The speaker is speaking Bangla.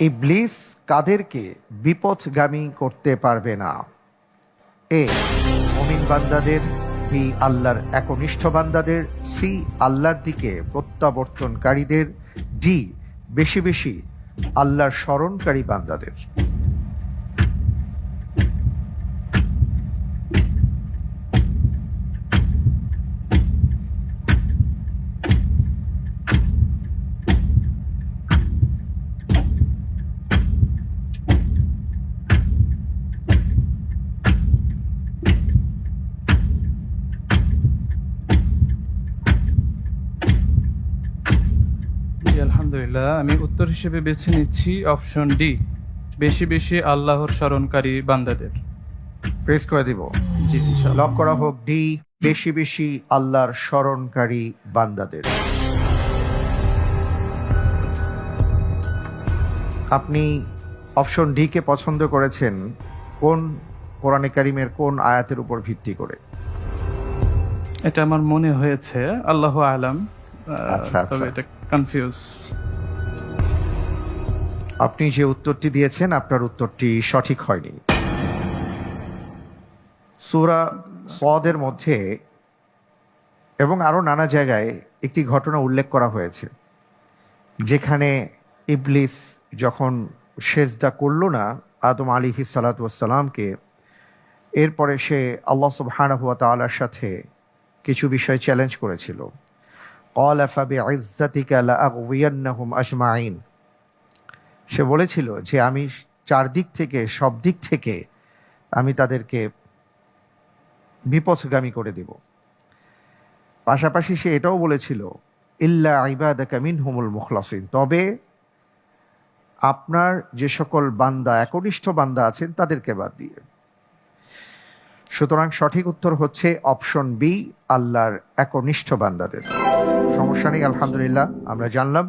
ইবলিস কাদেরকে বিপথগামী করতে পারবে না। এ মমিন বান্দাদের, বি আল্লাহর একনিষ্ঠ বান্দাদের, সি আল্লাহর দিকে প্রত্যাবর্তনকারীদের, ডি বেশি বেশি আল্লাহর স্মরণকারী বান্দাদের। আলহামদুলিল্লাহ। আমি উত্তর হিসেবে বেছে নিচ্ছি অপশন ডি বেশি বেশি আল্লাহর স্মরণকারী বান্দাদের। ফেস করে দিব। জি লক করা হোক ডি বেশি বেশি আল্লাহর স্মরণকারী বান্দাদের। আপনি অপশন ডি কে পছন্দ করেছেন কোন কোরআনে কারিমের কোন আয়াতের উপর ভিত্তি করে? এটা আমার মনে হয়েছে আল্লাহ আলাম। আচ্ছা, আচ্ছা। তবে এটা কনফিউজ আপনি যে উত্তরটি দিয়েছেন আপনার উত্তরটি সঠিক হয়নি। সুরা সদের মধ্যে এবং আরও নানা জায়গায় একটি ঘটনা উল্লেখ করা হয়েছে যেখানে ইবলিস যখন সেজদা করল না আদম আলী সালাতামকে এরপরে সে আল্লাহ সুবহানাহু ওয়া তাআলার সাথে কিছু বিষয় চ্যালেঞ্জ করেছিল। কল আফাবি আইজাতিকা আগুয়ান্নাহুম আজমাইন সে বলেছিল যে আমি চারদিক থেকে, সব দিক থেকে আমি তাদেরকে বিপথগামী করে দেব। পাশাপাশি সে এটাও বলেছিল, ইল্লা আইবাদা কামিন হুমুল মুখলাসিন। তবে আপনার যে সকল বান্দা, একনিষ্ঠ বান্দা আছেন, তাদেরকে বাদ দিয়ে। সুতরাং সঠিক উত্তর হচ্ছে অপশন বি আল্লাহর একনিষ্ঠ বান্দাদের। সমস্যা নেই আলহামদুলিল্লাহ আমরা জানলাম।